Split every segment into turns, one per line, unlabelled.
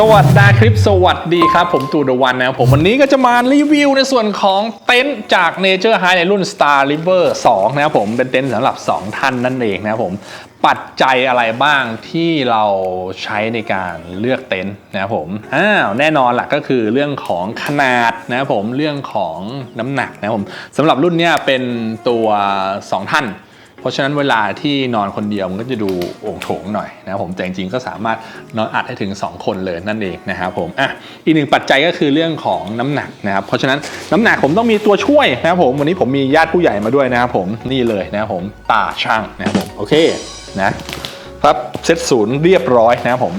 สวัสดีคลิปสวัสดีครับ ผมตูดวันนะผมวันนี้ก็จะมารีวิวในส่วนของเต็นท์จาก Nature High ในรุ่น Star River 2 นะครับผมเป็นเต็นท์สำหรับ 2 ท่านนั่นเองนะครับผมปัจจัยอะไรบ้างที่เราใช้ในการเลือกเต็นท์นะครับผมอ้าวแน่นอนหลักก็คือเรื่องของขนาดนะครับผมเรื่องของน้ำหนักนะครับผมสำหรับรุ่นนี้เป็นตัว 2 ท่าน ราะฉะนั้นเวลาที่นอนคนเดียวมันก็จะดูโอ่งโถงหน่อยนะครับผมแต่จริงๆก็สามารถนอนอัดให้ถึง 2 คนเลยนั่นเองนะครับผมอะอีกหนึ่งปัจจัยก็คือเรื่องของน้ำหนักนะครับเพราะฉะนั้นน้ำหนักผมต้องมีตัวช่วยนะครับผมวันนี้ผมมีญาติผู้ใหญ่มาด้วยนะครับผมนี่เลยนะครับผมตาช่างนะครับผมโอเคนะครับเซตศูนย์เรียบร้อยนะครับผม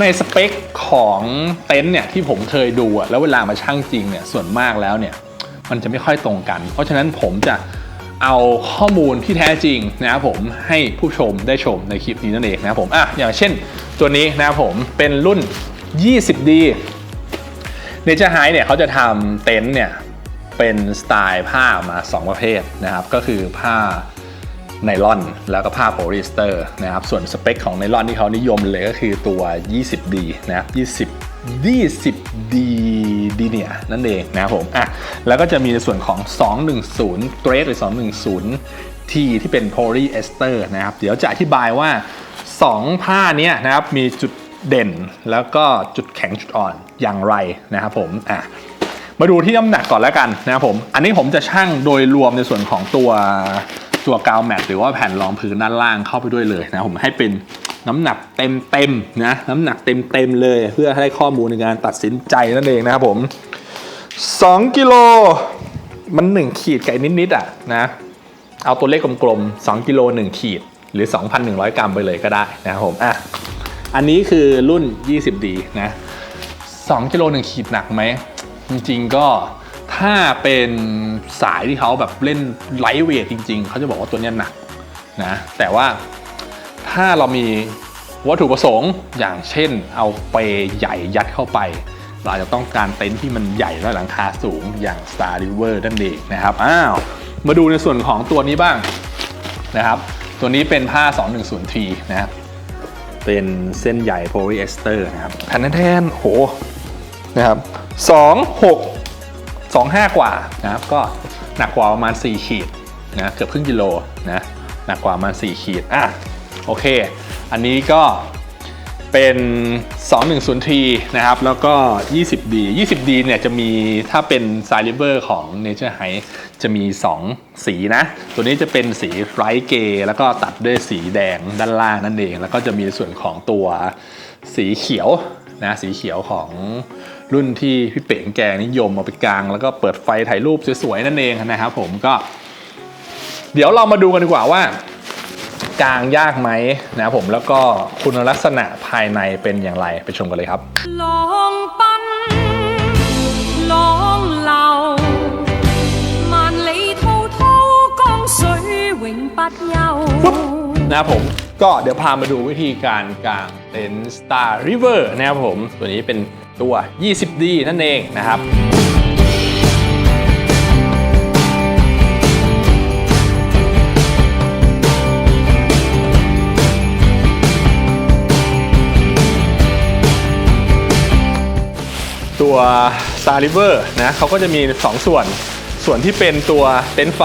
ในสเปคของเต็นท์เนี่ยที่ผมเคยดูอะแล้วเวลามาช่างจริงเนี่ยส่วนมากแล้วเนี่ยมันจะไม่ค่อยตรงกัน เพราะฉะนั้นผมจะ เอาข้อมูลที่แท้จริงนะครับผมให้ผู้ชมได้ชมในคลิปนี้นั่นเองนะครับผมอะอย่างเช่นตัวนี้นะครับผมเป็นรุ่น 20D เนเจอร์ไฮเนี่ยเขาจะทำเต็นท์เนี่ยเป็นสไตล์ผ้ามา 2 ประเภทนะครับ ก็คือผ้าไนลอนแล้วก็ผ้าโพลีสเตอร์นะครับ ส่วนสเปคของไนลอนที่เขานิยมเลยก็คือตัว 20D นะครับ 20 20D D เนี่ยนั่นเองนะครับผมอะแล้วก็จะมีในส่วนของ 210 Thread หรือ 210 T ที่เป็นโพลีเอสเตอร์นะครับ เดี๋ยวจะอธิบายว่า 2 ผ้าเนี้ยนะครับมีจุดเด่นแล้วก็จุดแข็งจุดอ่อนอย่างไรนะครับผมอะมาดูที่น้ำหนักก่อนแล้วกันนะครับผม อันนี้ผมจะชั่งโดยรวมในส่วนของตัวตัวกาวแมทหรือว่าแผ่นรองพื้นด้านล่างเข้าไปด้วยเลยนะผมให้เป็น น้ำหนักเต็มเต็มๆนะน้ำหนักเต็มเต็มๆเลย เพื่อให้ข้อมูลในการตัดสินใจนั่นเองนะครับผม2กิโลมัน 1 ขีดไก่นิดๆอะนะเอาตัวเลขกลมๆ2กิโล1ขีดหรือ 2,100 กรัมไปเลยก็ได้นะครับผมอะอันนี้คือรุ่น 20D นะ2กิโลหนึ่งขีดหนักไหม จริงๆก็ถ้าเป็นสายที่เขาแบบเล่นไลท์เวทจริงๆ เขาจะบอกว่าตัวนี้หนักนะแต่ว่า ถ้าเรามีวัตถุประสงค์อย่างเช่น เอาเปใหญ่ยัดเข้าไป เราจะต้องการเต็นท์ที่มันใหญ่และหลังคาสูงอย่าง Star River นั่นเองนะครับอ้าวมาดูในส่วนของตัวนี้บ้างนะครับ ตัวนี้เป็นผ้า 210T นะครับเป็นเส้นใหญ่โพลีเอสเตอร์นะครับแผ่นแทนโหนะครับ2 6 2 5กว่านะครับ ก็หนักกว่าประมาณ 4 ขีดนะเกือบครึ่งกิโลนะหนักกว่าประมาณ 4 ขีดอะ โอเค อันนี้ก็เป็น 210T นะครับ แล้วก็ 20D 20D เนี่ยจะมีถ้าเป็น s i l i v e r ของ Nature High จะมี 2 สีนะ ตัวนี้จะเป็นสีไรท์เกแล้วก็ตัดด้วยสีแดงด้านล่างนั่นเอง แล้วก็จะมีส่วนของตัวสีเขียวนะสีเขียวของรุ่นที่พี่เป๋งแกนิยมเอาไปกลาง แล้วก็เปิดไฟถ่ายรูปสวยๆนั่นเองนะครับผมก็ เดี๋ยวเรามาดูกันดีกว่าว่า กลางยากไหมนะครับผมแล้วก็คุณลักษณะภายในเป็นอย่างไรไปชมกันเลยครับ
浪奔，浪流，万里滔滔江水永不休。
นะครับผมก็เดี๋ยวพามาดูวิธีการกางเต็นท์ Star River นะครับผม ตัวนี้เป็นตัว 20D นั่นเองนะครับ ตัว Star River นะเขาก็จะมี 2 ส่วน ส่วนที่เป็นตัวเต็นท์ไฟ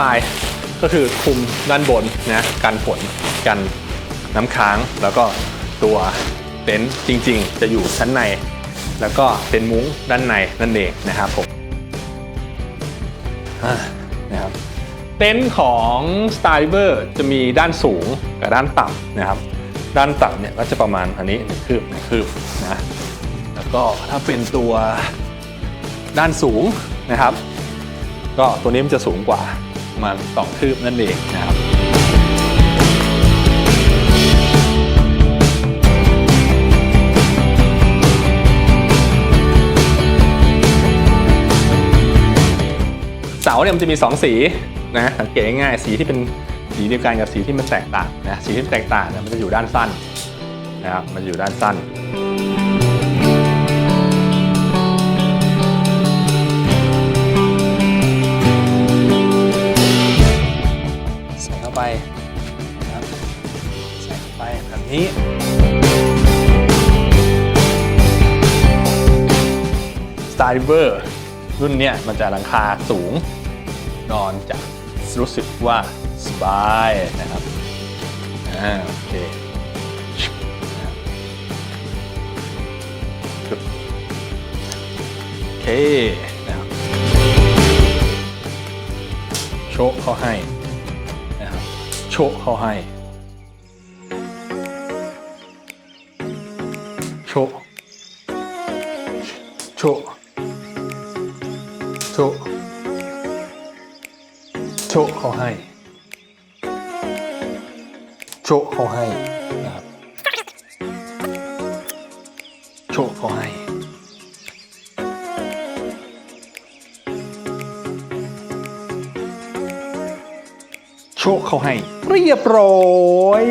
ก็คือคุมด้านบนนะกันฝนกันน้ำค้าง แล้วก็ตัวเต็นท์จริง ๆ จะอยู่ชั้นใน แล้วก็เต็นท์มุ้งด้านในนั่นเองนะครับผมนะครับเต็นท์ของ Star River จะมีด้านสูงกับด้านต่ำนะครับ ด้านต่ำเนี่ยก็จะประมาณอันนี้คืบคืบนะ ก็ถ้าเป็นตัวด้านสูงนะครับ ก็ตัวนี้มันจะสูงกว่ามาณสองคืบนั่นเองนะครับเสาเนี่ยมันจะมี 2 สีนะสังเกตง่ายๆสีที่เป็นสีเดียวกันกับสีที่มันแตกต่างนะสีที่แตกต่างเนี่ยมันจะอยู่ด้านสั้นนะครับมันอยู่ด้านสั้น ส่เข้าไปแบบนี้ Star River รุ่นเนี้ยมันจะหลังคาสูง นอนจะรู้สึกว่าสบายนะครับอ่าโอเคโอเคนะครับโชคเขาให้นะครับโชคเขาให้ โชะโชะโชะโชะเขาให้ โชะเขาให้นะครับโชะเขาให้โชคเขาให้ เรียบร้อย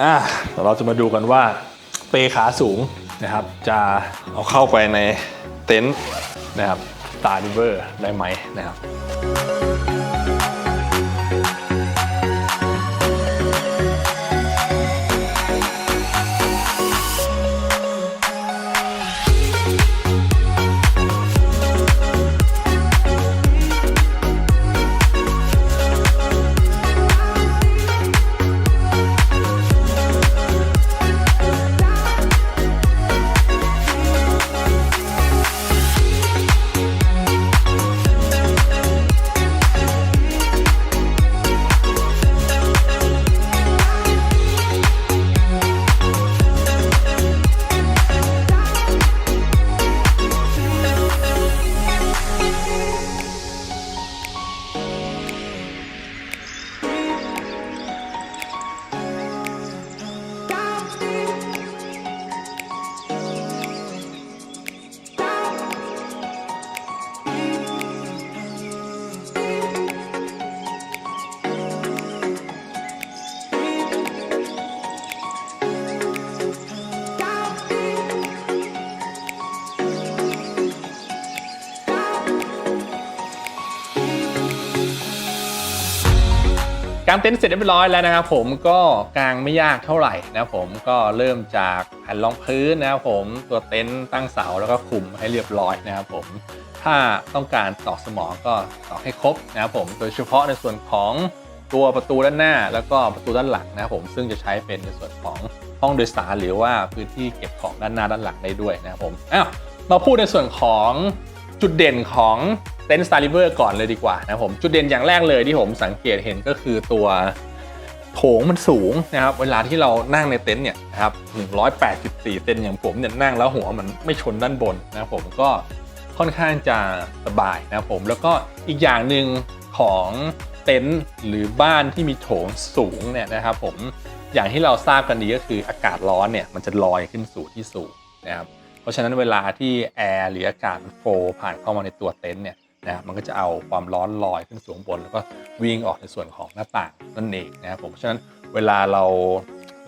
อะเดี๋ยวเราจะมาดูกันว่า ปขาสูงนะครับ จะเอาเข้าไปในเต็นท์นะครับตาดิเวอร์ได้ไหมนะครับางเต็นท์เสร็จเรียบร้อยแล้วนะครับผมก็กางไม่ยากเท่าไหร่นะครับผมก็เริ่มจากแผ่นรองพื้นนะครับผมตัวเต็นท์ตั้งเสาแล้วก็คุมให้เรียบร้อยนะครับผมถ้าต้องการตอกสมองก็ตอกให้ครบนะครับผมโดยเฉพาะในส่วนของตัวประตูด้านหน้าแล้วก็ประตูด้านหลังนะครับผมซึ่งจะใช้เป็นในส่วนของห้องโดยสารหรือว่าพื้นที่เก็บของด้านหน้าด้านหลังได้ด้วยนะครับผมอ้าวมาพูดในส่วนของจุดเด่นของ เต็นท์สตาร์ลิเวอร์ก่อนเลยดีกว่านะครับผมจุดเด่นอย่างแรกเลยที่ผมสังเกตเห็นก็คือตัวโถงมันสูงนะครับเวลาที่เรานั่งในเต็นท์เนี่ยนะครับ184เซนอย่างผมเนี่ยนั่งแล้วหัวมันไม่ชนด้านบนนะครับผมก็ค่อนข้างจะสบายนะครับผมแล้วก็อีกอย่างหนึ่งของเต็นท์หรือบ้านที่มีโถงสูงเนี่ยนะครับ ผมอย่างที่เราทราบกันดีก็คืออากาศร้อนเนี่ยมันจะลอยขึ้นสู่ที่สูงนะครับเพราะฉะนั้นเวลาที่แอร์หรืออากาศมันโฟล์ผ่านเข้ามาในตัวเต็นท์เนี่ย นะมันก็จะเอาความร้อนลอยขึ้นสูงบน แล้วก็วิ่งออกในส่วนของหน้าต่างนั่นเองนะครับผมเพราะฉะนั้นเวลาเรา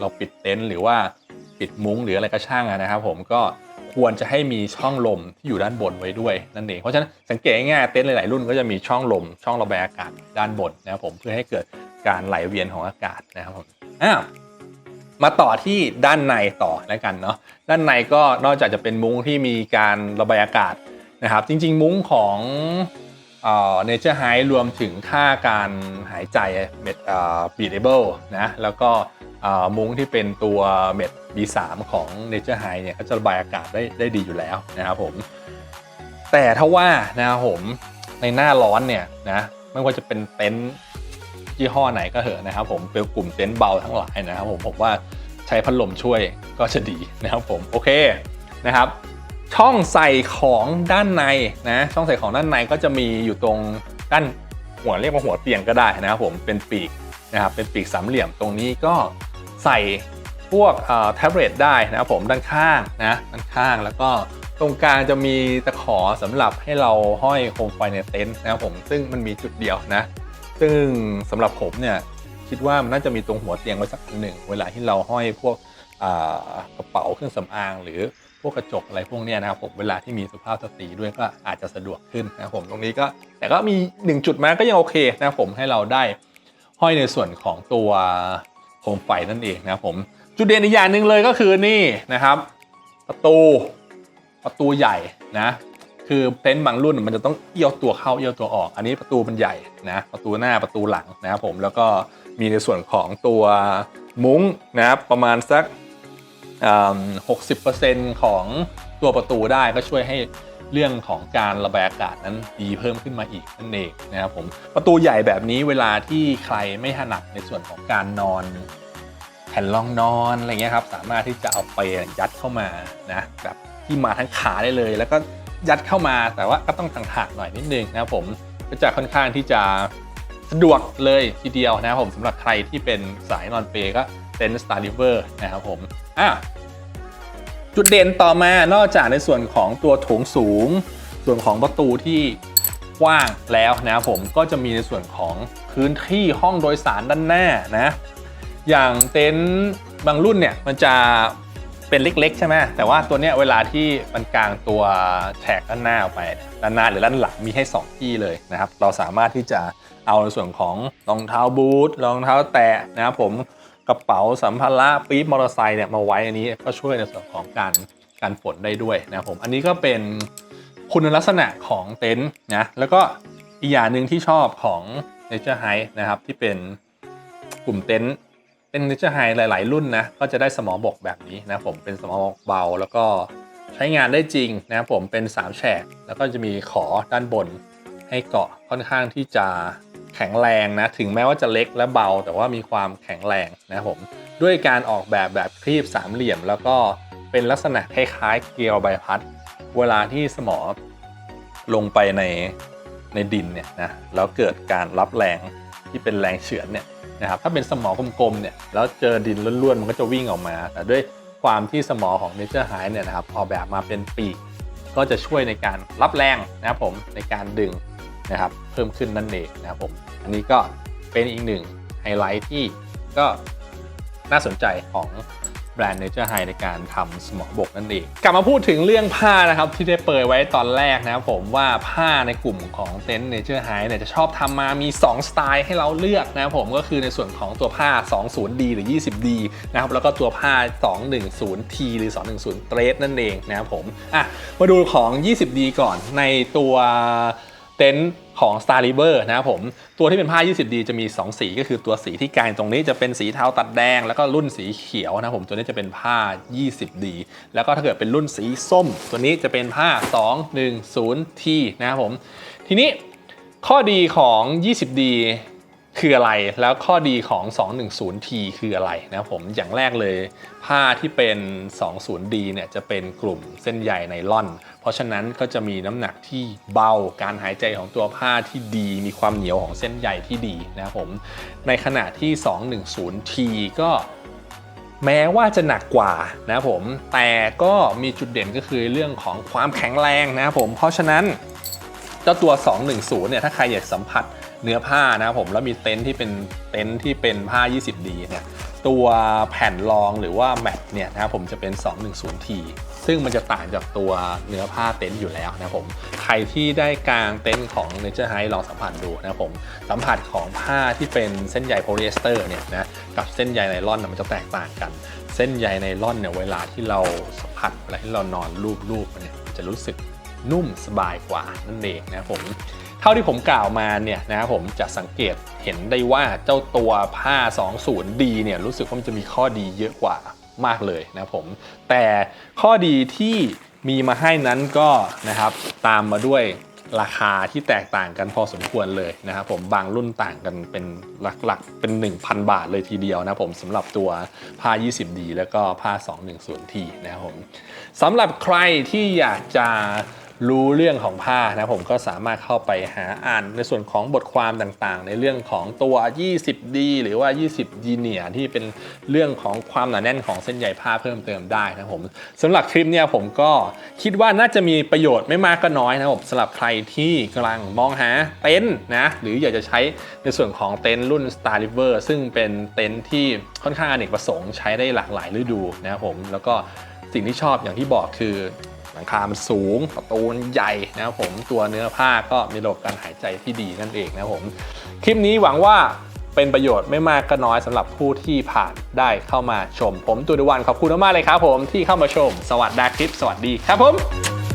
เราปิดเต็นท์หรือว่าปิดมุ้งหรืออะไรก็ช่างนะครับ ผมก็ควรจะให้มีช่องลมที่อยู่ด้านบนไว้ด้วยนั่นเองเพราะฉะนั้นสังเกตง่ายๆเต็นท์หลายๆรุ่นก็จะมีช่องลม ช่องระบายอากาศด้านบนนะครับผมเพื่อให้เกิดการไหลเวียนของอากาศนะครับผมอ้าวมาต่อที่ด้านในต่อแล้วกันเนาะด้านในก็นอกจากจะเป็นมุ้งที่มีการระบายอากาศ นะครับ จริง ๆ มุ้งของเนเจอร์ไฮรวมถึงค่าการหายใจเม็ดบีเดเบิลนะแล้วก็มุ้งที่เป็นตัวเม็ด B3 ของ Nature High เนี่ยก็จะระบายอากาศได้ได้ดีอยู่แล้วนะครับผม แต่ถ้าว่านะครับผมในหน้าร้อนเนี่ยนะไม่ว่าจะเป็นเต็นท์ยี่ห้อไหนก็เหอะนะครับผมเป็นกลุ่มเต็นท์เบาทั้งหลายนะครับผมผมว่าใช้พัดลมช่วยก็จะดีนะครับผมโอเคนะครับ ช่องใส่ของด้านในนะช่องใส่ของด้านในก็จะมีอยู่ตรงด้านหัวเรียกว่าหัวเตียงก็ได้นะครับผมเป็นปีกนะครับเป็นปีกสามเหลี่ยมตรงนี้ก็ใส่พวกแท็บเล็ตได้นะครับผมด้านข้างนะด้านข้างแล้วก็ตรงกลางจะมีตะขอสำหรับให้เราห้อยโคมไฟในเต็นท์นะครับผมซึ่งมันมีจุดเดียวนะ ซึ่งสำหรับผมเนี่ยคิดว่ามันน่าจะมีตรงหัวเตียงไว้สักหนึ่งเวลาที่เราห้อยพวกกระเป๋าเครื่องสำอางหรือ พวกกระจกอะไรพวกนี้นะครับผมเวลาที่มีสุภาพสตรีด้วยก็อาจจะสะดวกขึ้นนะครับผมตรงนี้ก็แต่ก็มีหนึ่งจุดมาก็ยังโอเคนะครับผมให้เราได้ห้อยในส่วนของตัวโคมไฟนั่นเองนะครับผมจุดเด่นอีกอย่างหนึ่งเลยก็คือนี่นะครับ ประตูประตูใหญ่นะคือเต็นท์บางรุ่นมันจะต้องเอี้ยวตัวเข้าเอี้ยวตัวออก อันนี้ประตูมันใหญ่นะประตูหน้าประตูหลังนะครับผมแล้วก็มีในส่วนของตัวมุ้งนะครับประมาณสัก หกสิบเปอร์เซ็นต์ของตัวประตูได้ก็ช่วยให้เรื่องของการระบายอากาศนั้นดีเพิ่มขึ้นมาอีกนั่นเองนะครับผมประตูใหญ่แบบนี้เวลาที่ใครไม่ถนัดในส่วนของการนอนแผ่นรองนอนอะไรเงี้ยครับสามารถที่จะเอาไปยัดเข้ามานะแบบที่มาทั้งขาได้เลย แล้วก็ยัดเข้ามาแต่ว่าก็ต้องห่างๆหน่อยนิดนึงนะครับผมก็จะค่อนข้างที่จะสะดวกเลยทีเดียวนะครับผมสำหรับใครที่เป็นสายนอนเปก็ เต็นท์ Star River นะครับผมอะจุดเด่นต่อมานอกจากในส่วนของตัวโถงสูง ส่วนของประตูที่กว้างแล้วนะครับผมก็จะมีในส่วนของพื้นที่ห้องโดยสารด้านหน้านะอย่างเต็นท์บางรุ่นเนี่ยมันจะเป็นเล็กๆ ใช่ไหมแต่ว่าตัวเนี้ยเวลาที่มันกลางตัวแฉกด้านหน้าออกไปด้านหน้าหรือด้านหลังมีให้ 2 ที่เลยนะครับ เราสามารถที่จะเอาในส่วนของรองเท้าบูทรองเท้าแตะนะครับผม กระเป๋าสัมภาระปี๊บมอเตอร์ไซค์เนี่ยมาไว้อันนี้ก็ช่วยในส่วนของการการฝนได้ด้วยนะครับผม อันนี้ก็เป็นคุณลักษณะของเต็นท์นะแล้วก็อีกอย่างหนึ่งที่ชอบของ Nature High นะครับที่เป็นกลุ่มเต็นท์เป็นนิชไฮหลาย ๆ รุ่นนะก็จะได้สมอบกแบบนี้นะผมเป็นสมอบกเบาแล้วก็ใช้งานได้จริงนะครับผมเป็น 3 แฉก แล้วก็จะมีขอด้านบนให้เกาะค่อนข้างที่จะ แข็งแรงนะถึงแม้ว่าจะเล็กและเบา แต่ว่ามีความแข็งแรงนะครับผมด้วยการออกแบบแบบครีบสามเหลี่ยม แล้วก็เป็นลักษณะคล้ายๆเกลียวใบพัด เวลาที่สมอลงไปในในดินเนี่ยนะแล้วเกิดการรับแรงที่เป็นแรงเฉือนเนี่ยนะครับถ้าเป็นสมอกลมๆเนี่ยแล้วเจอดินล้วนๆมันก็จะวิ่งออกมา แต่ด้วยความที่สมอของ Nature High เนี่ยนะครับออกแบบมาเป็นปีกก็จะช่วยในการรับแรงนะครับผมในการดึงนะครับเพิ่มขึ้นนั่นเองนะครับผม อันนี้ก็เป็นอีกหนึ่งไฮไลท์ที่ก็น่าสนใจของแบรนด์ Nature High ในการทำสมอบกนั่นเอง กลับมาพูดถึงเรื่องผ้านะครับที่ได้เปิดไว้ตอนแรกนะครับผมว่าผ้าในกลุ่มของเต็นท์ Nature High เนี่ยจะชอบทำมามี 2 สไตล์ให้เราเลือกนะครับผมก็คือในส่วนของตัวผ้า 20D หรือ 20D นะครับแล้วก็ตัวผ้า 210T หรือ 210 t r a c e นั่นเองนะครับผมอะมาดูของ 20D ก่อนในตัวเต็นท์ ของ Star River นะครับผม ตัวที่เป็นผ้า 20D จะมี 2 สีก็คือตัวสีที่กลางตรงนี้จะเป็นสีเทาตัดแดง แล้วก็รุ่นสีเขียวนะครับผม ตัวนี้จะเป็นผ้า 20D แล้วก็ถ้าเกิดเป็นรุ่นสีส้ม ตัวนี้จะเป็นผ้า 210T นะครับผม ทีนี้ข้อดีของ 20D คืออะไรแล้วข้อดีของ 210T คืออะไรนะครับผมอย่างแรกเลย ผ้าที่เป็น 20D เนี่ยจะเป็นกลุ่มเส้นใยไนล่อน เพราะฉะนั้นก็จะมีน้ำหนักที่เบาการหายใจของตัวผ้าที่ดี มีความเหนียวของเส้นใยที่ดีนะครับผมในขณะที่ 210T ก็แม้ว่าจะหนักกว่านะครับผมแต่ก็มีจุดเด่นก็คือเรื่องของความแข็งแรงนะครับผมเพราะฉะนั้นเจ้าตัว 210เนี่ยถ้าใครอยากสัมผัส เนื้อผ้านะครับผมแล้วมีเต็นท์ที่เป็นเต็นท์ที่เป็นผ้า 20D เนี่ยตัวแผ่นรองหรือว่าแมทเนี่ยนะครับผมจะเป็น 210T ซึ่งมันจะต่างจากตัวเนื้อผ้าเต็นท์อยู่แล้วนะครับผม ใครที่ได้กางเต็นท์ของ Nature High ลองสัมผัสดูนะครับผม สัมผัสของผ้าที่เป็นเส้นใยโพลีเอสเตอร์เนี่ยนะกับเส้นใยไนลอนนะมันจะแตกต่างกัน เส้นใยไนลอนเนี่ยเวลาที่เราสัมผัสเวลาที่เรานอนรูปๆมันเนี่ยจะรู้สึกนุ่มสบายกว่านั่นเองนะครับผม เท่าที่ผมกล่าวมาเนี่ยนะครับผมจะสังเกตเห็นได้ว่าเจ้าตัวผ้า 20D เนี่ยรู้สึกว่ามันจะมีข้อดีเยอะกว่ามากเลยนะครับผมแต่ข้อดีที่มีมาให้นั้นก็นะครับตามมาด้วยราคาที่แตกต่างกันพอสมควรเลยนะครับผมบางรุ่นต่างกันเป็นหลักๆเป็น 1,000 บาทเลยทีเดียวนะครับผมสำหรับตัวผ้า 20D แล้วก็ผ้า 210T นะครับผมสำหรับใครที่อยากจะ รู้เรื่องของผ้านะผมก็สามารถเข้าไปหาอ่านในส่วนของบทความต่างๆ ในเรื่องของตัว 20D หรือว่า 20D เนียที่เป็นเรื่องของความหนาแน่นของเส้นใยผ้าเพิ่มเติมได้นะผมสำหรับคลิปเนี่ยผมก็คิดว่าน่าจะมีประโยชน์ไม่มากก็น้อยนะผมสำหรับใครที่กำลังมองหาเต็นท์นะหรืออยากจะใช้ในส่วนของเต็นท์รุ่น Star River ซึ่งเป็นเต็นท์ที่ค่อนข้างอเนกประสงค์ใช้ได้หลากหลายฤดูนะครับผมแล้วก็สิ่งที่ชอบอย่างที่บอกคือ ลังคามันสูงประตูมันใหญ่นะครับผมตัวเนื้อผ้าก็มีระบบการหายใจที่ดีนั่นเองนะครับผมคลิปนี้หวังว่าเป็นประโยชน์ไม่มากก็น้อยสำหรับผู้ที่ผ่านได้เข้ามาชม ผมตูดวันขอบคุณมากเลยครับผมที่เข้ามาชม สวัสดีคลิป สวัสดีครับผม